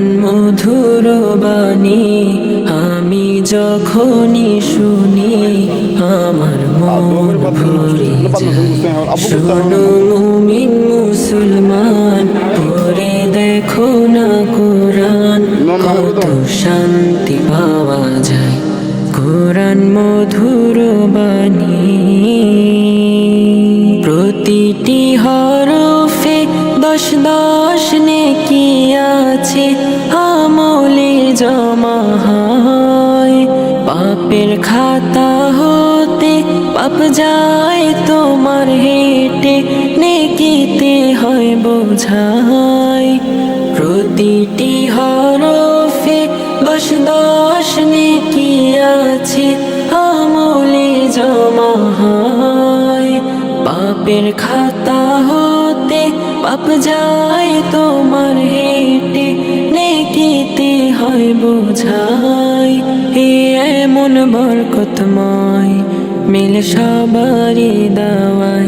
কোরআন মধুর বাণী, আমি যখনই শুনি, আমার মন ভরে শোনো মুমিন মুসলমান পড়ে দেখো না কোরআন, কত শান্তি পাওয়া যায়। কোরআন মধুর বাণী, প্রতিটি হরফে দশ দশ নেকি আছে আমলে জমা হয়। পাপের খাতা হতে পাপ যায় তোমার হেঁটে, নেকিতে হয় বোঝাই। প্রতিটি হরফে দশ দশ নেকি আছে আমলে জমা পাপের খাতা হতে পাপ যায় তোমার হেটে নেকিতে হয় বোঝাই হে এমন বরকতময় মিল সবারই দাওয়ায়